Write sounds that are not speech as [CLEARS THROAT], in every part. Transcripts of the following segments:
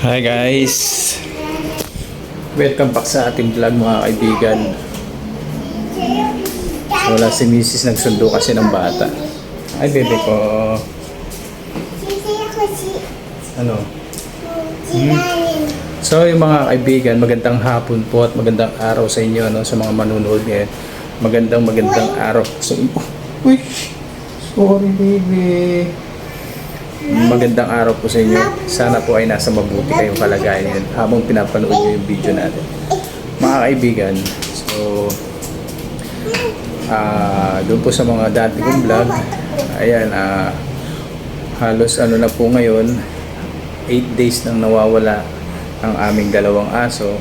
Hi guys! Welcome back sa ating vlog mga kaibigan. Wala si Mrs. nagsundo kasi ng bata. Ay bebe ko. Ano? So yung mga kaibigan, magandang hapon po at magandang araw sa inyo no, sa mga manunood ngayon. Magandang magandang araw sa inyo. Uy! Sorry baby. Magandang araw po sa inyo. Sana po ay nasa mabuti kayong kalagayan habang pinapanood nyo yung video natin. Mga kaibigan, so ah doon po sa mga dati kong vlog, ayan, ah halos ano na po ngayon, 8 days nang nawawala ang aming dalawang aso.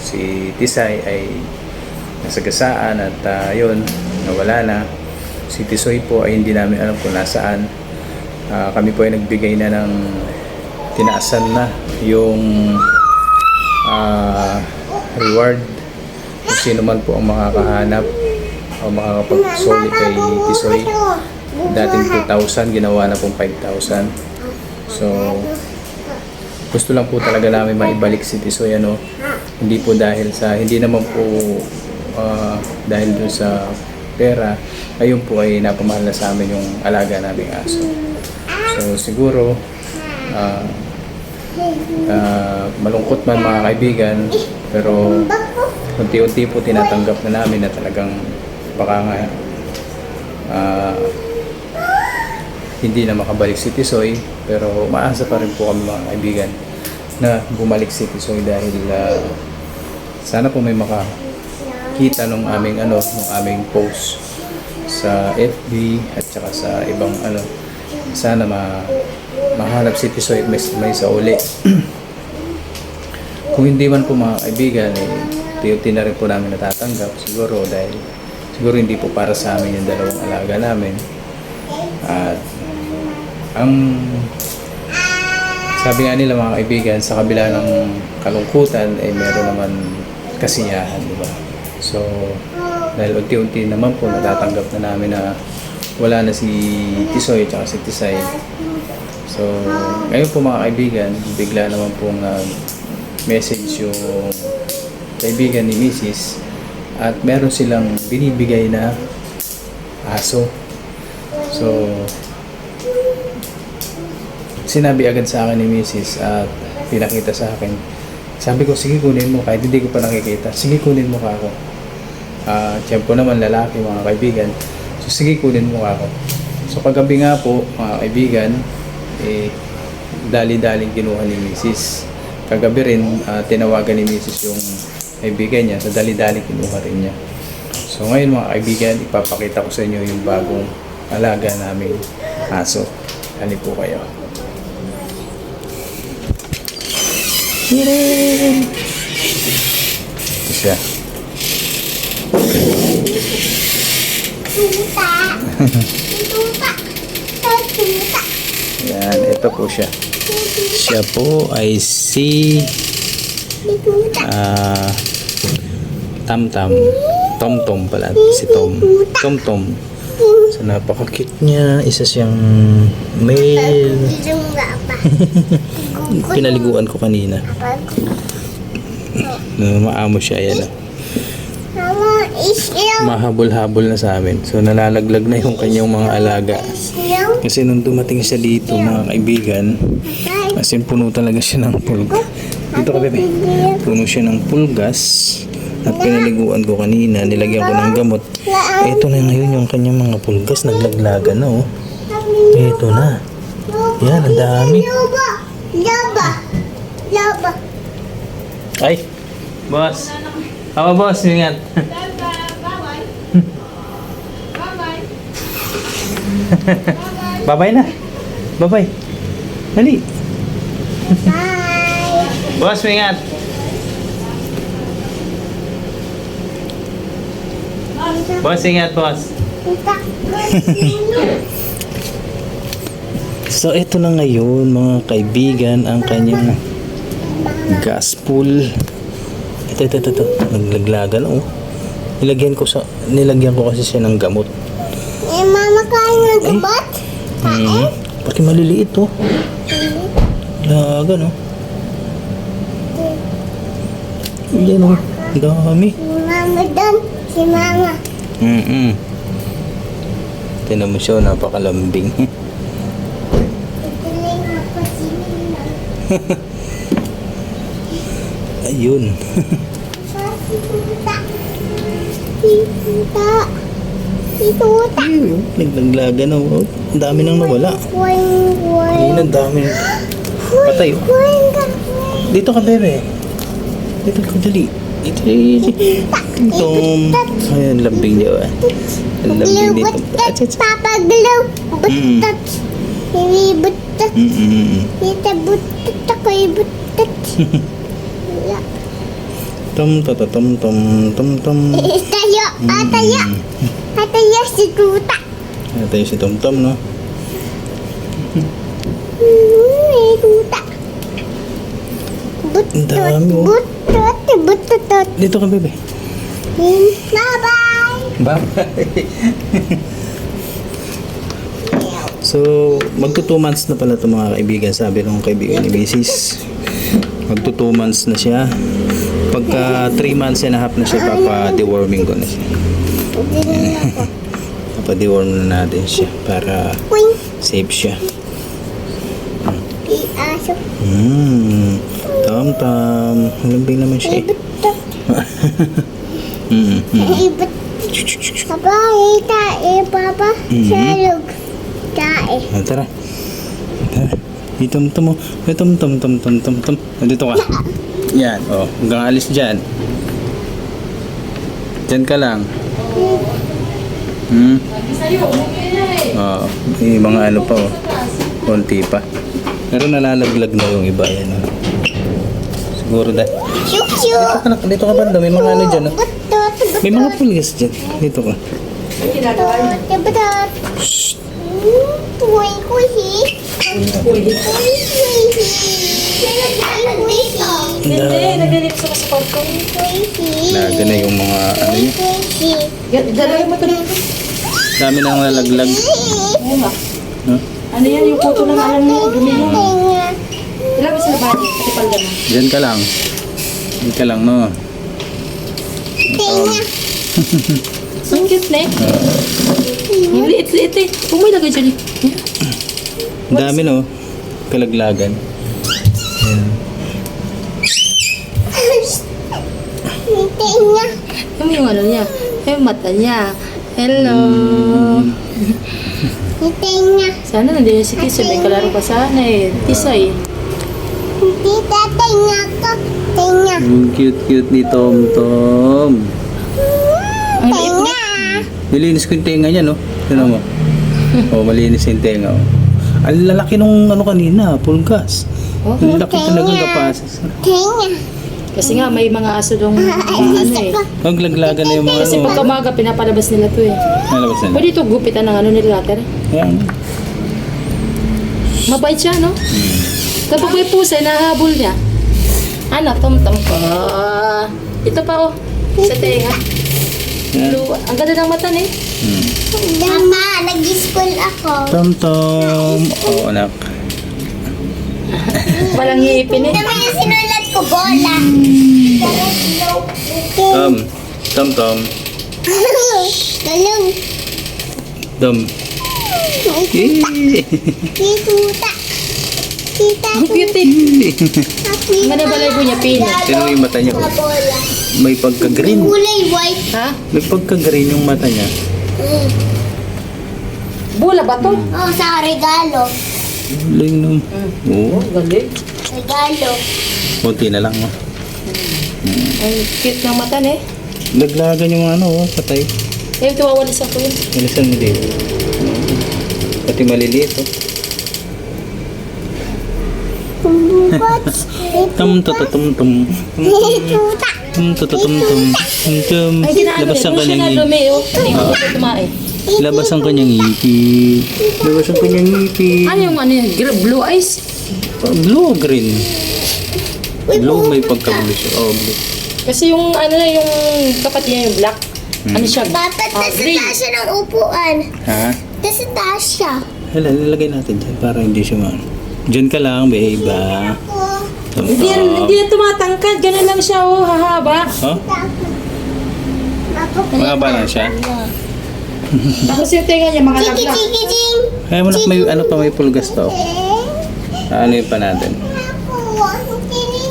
Si Tisay ay nasagasaan at ah, yun, nawala na. Si Tisoy po ay hindi namin alam kung nasaan. Ah, kami po ay nagbigay na ng tinaasan na yung ah, reward kung sino man po ang makakahanap o makakapagsoli kay Tisoy. Dating 2,000, ginawa na pong 5,000. So, gusto lang po talaga namin maibalik si Tisoy ano. Hindi po dahil sa, hindi naman po ah, dahil dun sa pera. Ayun po ay napamahal na sa amin yung alaga naming aso. Siguro, ah, ah, malungkot man mga kaibigan, pero unti-unti po tinatanggap na namin na talagang baka nga ah, hindi na makabalik si Tisoy pero maasa pa rin po kami mga kaibigan na bumalik si Tisoy dahil ah, sana po may makakita nung aming ano nung aming post sa FB at saka sa ibang ano sana ma mahanap si Tisoy at may, may sauli [CLEARS THROAT] kung hindi man po mga kaibigan eh, unti na rin po namin natatanggap siguro dahil siguro hindi po para sa amin yung dalawang alaga namin. At ang sabi nga nila mga kaibigan sa kabila ng kalungkutan ay meron naman kasiyahan di ba? So dahil unti-unti naman po natatanggap na namin na wala na si Tisoy at si Tisay so ngayon po mga kaibigan bigla naman pong uh, message yung kaibigan ni Mrs. at meron silang binibigay na aso so sinabi agad sa akin ni Mrs. at pinakita sa akin. Sabi ko, sige kunin mo kahit hindi ko pa nakikita. Sige kunin mo ka ako. Uh, Siyempre naman lalaki mga kaibigan. Sige kunin mo ako. So kagabi nga po mga kaibigan, eh, dali-daling kinuha ni Mrs. Kagabi rin, ah, tinawagan ni Mrs. yung kaibigan niya. So dali-daling kinuha rin niya. So ngayon mga kaibigan, ipapakita ko sa inyo yung bagong alaga namin aso. Hani po kayo. Tadam! Ito siya. Tuta. Tuta. Tuta. Yan, ito po siya. Siya po ay si Tuta. ah Tam Tam. Tom Tom pala. Si Tom. Tom Tom. So, napaka-cute niya. Isa siyang male. [LAUGHS] Pinaliguan ko kanina. Uh, maamo siya. Ayan. ah. Mahabol-habol na sa amin. So, nalalaglag na yung kanyang mga alaga. Kasi nung dumating siya dito, mga kaibigan, as in puno talaga siya ng pulgas. Dito ka, bebe. Puno siya ng pulgas. At pinaliguan ko kanina, nilagyan ko ng gamot. Ito na ngayon yung kanyang mga pulgas, naglaglagan na oh. Ito na. Yan, ang dami. Laba. Laba. Ay, boss. Ako boss, ingat. [LAUGHS] [LAUGHS] Bye-bye na. Bye-bye. Dali. Bye. Boss, ingat. Boss, ingat, boss. [LAUGHS] So, ito na ngayon, mga kaibigan, ang kanyang gas pool. Ito, ito, ito, ito. Naglaglagan, oh. Nilagyan ko sa, nilagyan ko kasi siya ng gamot. Eh, mama kain ng gamot? Hmm. Bakit maliliit, oh. Lagan, oh. Yan o. Ang dami. Si mama doon. Si mama. Mm-mm. Tinan mo siya, napakalambing. Ako si Nina. Ayun. [LAUGHS] Ah, Si Tuta. Si Tuta. Si Tuta. Naglaglagan o. Ang dami nang nawala. Ayun, ang dami. Patay. oh. Dito ka, bebe. Dito ka, dali. Dito, dito. Tom. Ayun, lambing niya. ah. Ang lambing dito. Ah. Papa Blue. Butot. Hindi butot. Mm-mm. Tita butot. Ako'y butot. Wala. [LAUGHS] Tom, to, to, tom, tom, tom, tom. Eh, Tayo. Ah, tayo. Tayo si Tuta. Tayo si Tom Tom, no? Eh, Tuta. Ang dami, oh. Butot. Butot. Dito ka, bebe. Bye-bye. Bye. so, magto 2 months na pala ito mga kaibigan. Sabi ng kaibigan ni Mrs. Magto 2 months na siya. Pagka 3 months and a half na siya, papa-deworming ko na siya. Papa-deworm na natin siya para safe siya. Iaso. Hmm. Tom Tom. Lambing naman siya. eh. Butot. [LAUGHS] Hmm. Eh. Papa, eh, tae, papa. Salog. Tae. Ah, tara. Tara. Dito mo mo. May tum tum tum tum tum tum. Nandito ka. Yan. Oh, hanggang alis dyan. Dyan ka lang. Hmm. Oo. may mga ano pa oh. Konti pa. Pero nalalaglag na yung iba yan. Oh. Siguro dahil. Shuk, shuk. Anak, dito ka banda. May mga ano dyan. Oh. May mga pulgas dyan. Dito ka. Butot. Butot. Hmm, Tuwing kuhi. Tuwing kuhi. Ang dami. Naglilips ako sa kwarto. Laga na yung mga ano yun. Dalawin mo ito. Dami nang nalaglag. Oo nga. Huh? Ano yan, yung puto ng alam mo, dumi yun. Body, pati palda mo. Diyan ka lang. Diyan ka lang, no? Ang [LAUGHS] cute na eh. Ang liit-liit eh. Huwag mo ilagay dyan eh. Ang dami, no? Kalaglagan. Ayan. Tenga. Yung yung ano niya. Yung mata niya. Hello. [LAUGHS] Tenga. Sana nandiyan si Kiso. May kalaro pa sana eh. Tisay. Tita, tenga ko. Tenga. Ang cute-cute ni Tom Tom. Ang liit niya. Nilinis ko yung tenga niya, no? Tignan mo. oh, malinis yung tenga, oh. Ang lalaki nung ano kanina, pulgas. Oh, Ang laki talaga kapasis. Tenga. Kasi nga may mga aso dong Ay, ano eh. ko. Maglaglagan na yung mga Kasi ano. pagka umaga, pinapalabas nila to eh. Nalabas na. Pwede ito gupitan ng ano nila natin. Ayan. Mabait siya, no? Kapag may pusa, nahabol niya. Ano, tom-tom ko. Ito pa, oh. Sa tenga. Ayan. Blue. Ang ganda ng mata ni. Hmm. Mama, nag-school ako. Tom Tom. Oh, anak. Walang ngipin eh. Naman yung sinulat ko, bola. Tom. Tom Tom. Galong. Tom. Eh. Si Tuta. Tita, Ang cute eh. Happy Ang ganda balay po niya, pino. Mo yung mata niya. May pagka-green. Kulay white. Ha? May pagka-green yung mata niya. Mm. Bula ba to? Oh, sa regalo. Galing nung. Oo. Oh, galing. Regalo. Kunti na lang. Oh. Ang cute ng mata ni. Laglagan yung ano, oh, patay. Eh, tuwawalis ako yun. Bilisan mo dito. Pati maliliit, oh. Bumbubots. Tum tum tum tum tum Tuta. tum tum tum tum tum tum Ay, kinaano Labas eh. ang Doon siya kanyang na ngipin. dumi, oh. Hindi ko ito tumain. Labas ang kanyang ngipin. Labas ang kanyang ngipin. Ano yung ano yun? Gr- Blue eyes? Blue o green? Blue may pagka-blue siya. Oh, blue. Kasi yung ano na yung kapatid niya yung black. Ano siya? Dapat Ah, nasa green. taas siya ng upuan. Ha? Nasa taas siya. Hala, nilagay natin dyan para hindi siya ma... Dyan ka lang, babe. ah. Ako. Hindi yan, hindi yan tumatangkad. Ganun lang siya, oh, hahaba. Huh? Mahaba lang siya. Tapos yung tenga niya, mga ching. Kaya mo na may ano pa may pulgas pa oh. Ano yun pa natin?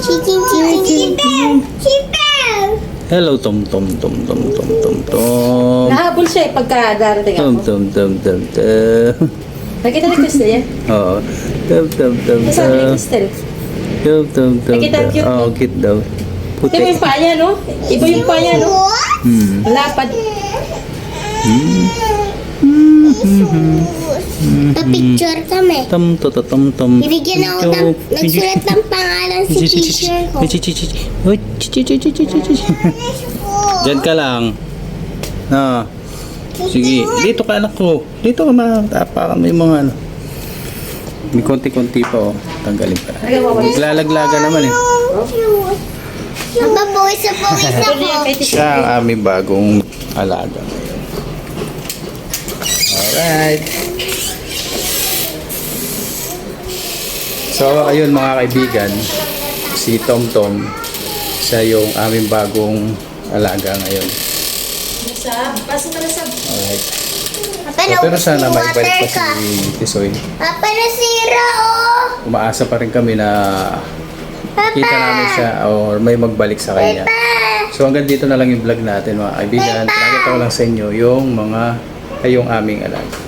Chiki chiki chiki. Chipper. Hello, Tom Tom Tom Tom Tom Tom Tom. Nahabol siya eh, pagka darating Tom ako. Tom Tom Tom Tom. Nakita ni Crystal yan? [LAUGHS] Oo. Tom Tom Tom Ano sabi ni Tom. Crystal? Tom Tom Tom Nakita Tom. cute, Oo, no? cute daw. Ito Puti. yung paya, no? Iba yung paya, no? Hmm. Lapad. Pa-picture kami. Tom to to tom tom. Bibigyan ako ng, nagsulat ng pangalan si teacher ko. Diyan ka lang. Ah. Sige, dito ka anak ko. Dito ka ma. Tapakan mo yung mga ano. May konti-konti pa oh. Tanggalin pa. Naglalaglaga naman eh. Nababuwis na buwis ako. Siya ang aming bagong alaga. Alright. So, ayun mga kaibigan. Si Tom Tom. Siya yung aming bagong alaga ngayon. Sab, pasok ka na sab. Alright. Papa, So, pero sana water maibalik pa si Tisoy. Papa, nasira oh. Umaasa pa rin kami na Papa. kita namin siya or may magbalik sa kanya. Papa. So hanggang dito na lang yung vlog natin mga kaibigan. Pinakita ko lang sa inyo yung mga ay yung aming alaga.